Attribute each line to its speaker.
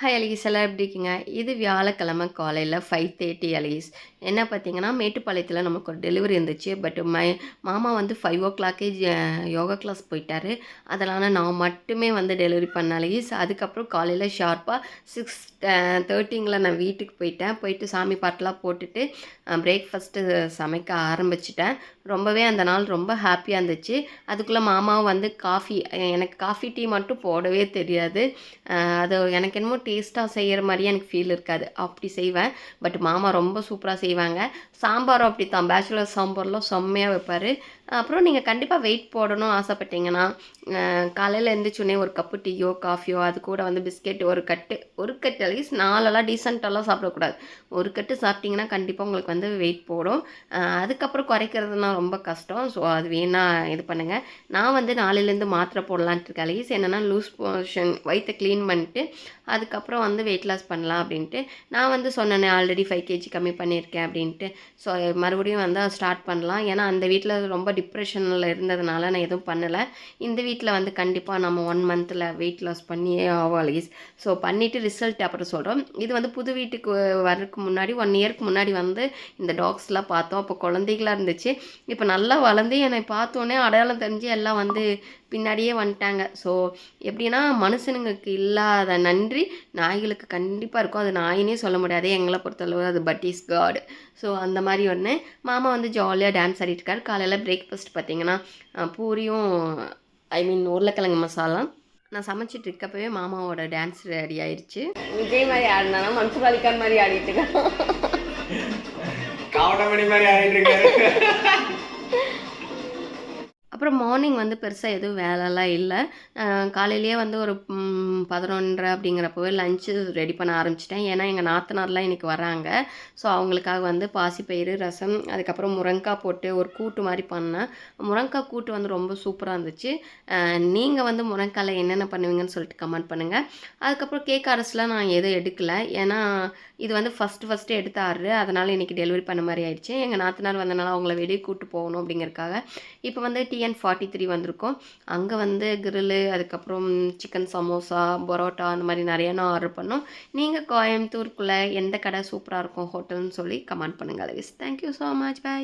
Speaker 1: Hi அலிகீஸ் எல்லாம் எப்படி இருக்கீங்க? இது வியாழக்கிழமை காலையில் ஃபைவ் தேர்ட்டி அலிகீஸ் என்ன பார்த்தீங்கன்னா மேட்டுப்பாளையத்தில் நமக்கு ஒரு டெலிவரி இருந்துச்சு. பட் மை மாமா வந்து ஃபைவ் ஓ கிளாக்கே யோகா கிளாஸ் போயிட்டாரு. அதனால் நான் மட்டுமே வந்து டெலிவரி பண்ண அலிகீஸ் அதுக்கப்புறம் காலையில் ஷார்ப்பாக சிக்ஸ் தேர்ட்டிங்கில் நான் வீட்டுக்கு போயிட்டேன். போயிட்டு சாமி பாட்டெலாம் போட்டுட்டு பிரேக்ஃபாஸ்ட்டு சமைக்க ஆரம்பிச்சிட்டேன். ரொம்பவே அந்த நாள் ரொம்ப ஹாப்பியாக இருந்துச்சு. அதுக்குள்ளே மாமாவும் வந்து காஃபி எனக்கு காஃபி டீ மட்டும் போடவே தெரியாது. அது எனக்கு என்னமோ டேஸ்ட்டாக செய்கிற மாதிரியே எனக்கு ஃபீல் இருக்காது. அப்படி செய்வேன். பட் மாமா ரொம்ப சூப்பராக செய்வாங்க. சாம்பாரும் அப்படி தான் பேச்சுலர் சாம்பார்லாம் செம்மையாக வைப்பார். அப்புறம் நீங்கள் கண்டிப்பாக வெயிட் போடணும் ஆசைப்பட்டீங்கன்னா காலையில் எழுந்திரிச்சோடனே ஒரு கப்பு டீயோ காஃபியோ அது கூட வந்து பிஸ்கெட் ஒரு கட்டு ஒரு கட்டு அட்லீஸ்ட் நாலெல்லாம் டீசெண்டாலாம் சாப்பிடக்கூடாது. ஒரு கட்டு சாப்பிட்டிங்கன்னா கண்டிப்பாக உங்களுக்கு வந்து வெயிட் போடும். அதுக்கப்புறம் குறைக்கிறதுனா ரொம்ப கஷ்டம். ஸோ அது வேணால் இது பண்ணுங்கள் நான் வந்து நாளையிலேருந்து மாத்திரை போடலான்ட்டு இருக்கேன். அட்லீஸ்ட் என்னென்னா லூஸ் போர்ஷன் வயிற்றை க்ளீன் பண்ணிட்டு அதுக்கப்புறம் வந்து வெயிட் லாஸ் பண்ணலாம் அப்படின்ட்டு. நான் வந்து சொன்னேனே ஆல்ரெடி ஃபைவ் கேஜி கம்மி பண்ணியிருக்கேன் அப்படின்ட்டு. ஸோ மறுபடியும் வந்து ஸ்டார்ட் பண்ணலாம். ஏன்னா அந்த வீட்டில் ரொம்ப டிப்ரெஷனில் இருந்ததுனால நான் எதுவும் பண்ணலை. இந்த வீட்டில் வந்து கண்டிப்பாக நம்ம ஒன் மந்தில் வெயிட் லாஸ் பண்ணியே ஆவாலிஸ் ஸோ பண்ணிவிட்டு ரிசல்ட் அப்புறம் சொல்கிறோம் இது வந்து புது வீட்டுக்கு வர்றதுக்கு முன்னாடி ஒன் இயர்க்கு முன்னாடி வந்து இந்த டாக்ஸ்லாம் பார்த்தோம். அப்போ குழந்தைகளாக இருந்துச்சு. இப்போ நல்லா வளர்ந்து என்னை பார்த்தோன்னே அடையாளம் தெரிஞ்சு எல்லாம் வந்து பின்னாடியே வந்துட்டாங்க. ஸோ எப்படின்னா மனுஷனுங்களுக்கு இல்லாத நன்றி நாய்களுக்கு கண்டிப்பாக இருக்கும். அது நாயினே சொல்ல முடியாது. எங்களை பொறுத்தளவு அது பட் இஸ் காட் ஸோ அந்த மாதிரி ஒன்று மாமா வந்து ஜாலியாக டான்ஸ் ஆடிட்டு இருக்கார். காலையில் பிரேக்ஃபாஸ்ட் பார்த்தீங்கன்னா பூரியும் ஐ மீன் உருளைக்கிழங்கு மசாலா. நான் சமைச்சிட்டு இருக்கப்பவே மாமாவோட டான்ஸ் ரெடி ஆயிடுச்சு விஜய் மாதிரி ஆடினா மன்சூர் அலிகான் மாதிரி ஆடிட்டு இருக்கான்
Speaker 2: காவடமணி மாதிரி ஆயிட்டு இருக்காரு.
Speaker 1: அப்புறம் மார்னிங் வந்து பெருசாக எதுவும் வேலைலாம் இல்லை. காலையிலேயே வந்து ஒரு பதினொன்றரை அப்படிங்கிறப்பவே லஞ்சு ரெடி பண்ண ஆரம்பிச்சிட்டேன். ஏன்னா எங்கள் நாத்தனார்லாம் இன்றைக்கி வராங்க. ஸோ அவங்களுக்காக வந்து பாசிப்பயிறு ரசம் அதுக்கப்புறம் முருங்கைக்காய் போட்டு ஒரு கூட்டு மாதிரி பண்ணேன். முருங்கைக்காய் கூட்டு வந்து ரொம்ப சூப்பராக இருந்துச்சு. நீங்கள் வந்து முருங்கைக்காயில் என்னென்ன பண்ணுவீங்கன்னு சொல்லிட்டு கமெண்ட் பண்ணுங்கள் அதுக்கப்புறம் கேக் அரசுலாம் நான் எதுவும் எடுக்கல. ஏன்னா இது வந்து ஃபஸ்ட்டு ஃபஸ்ட்டு எடுத்த ஆறு. அதனால் இன்றைக்கி டெலிவரி பண்ண மாதிரி ஆயிடுச்சு. எங்கள் நாத்தனார் வந்தனால அவங்கள வெளியே கூப்பிட்டு போகணும் அப்படிங்கிறக்காக இப்போ வந்து டிஎன் ஃபார்ட்டி த்ரீ வந்திருக்கோம். அங்கே வந்து கிரில்லு அதுக்கப்புறம் சிக்கன் சமோசா பரோட்டா அந்த மாதிரி நிறைய நான் ஆர்டர் பண்ணோம். நீங்கள் கோயம்புத்தூருக்குள்ளே எந்த கடை சூப்பராக இருக்கும் ஹோட்டல்னு சொல்லி கமெண்ட் பண்ணுங்கள் always thank you so much bye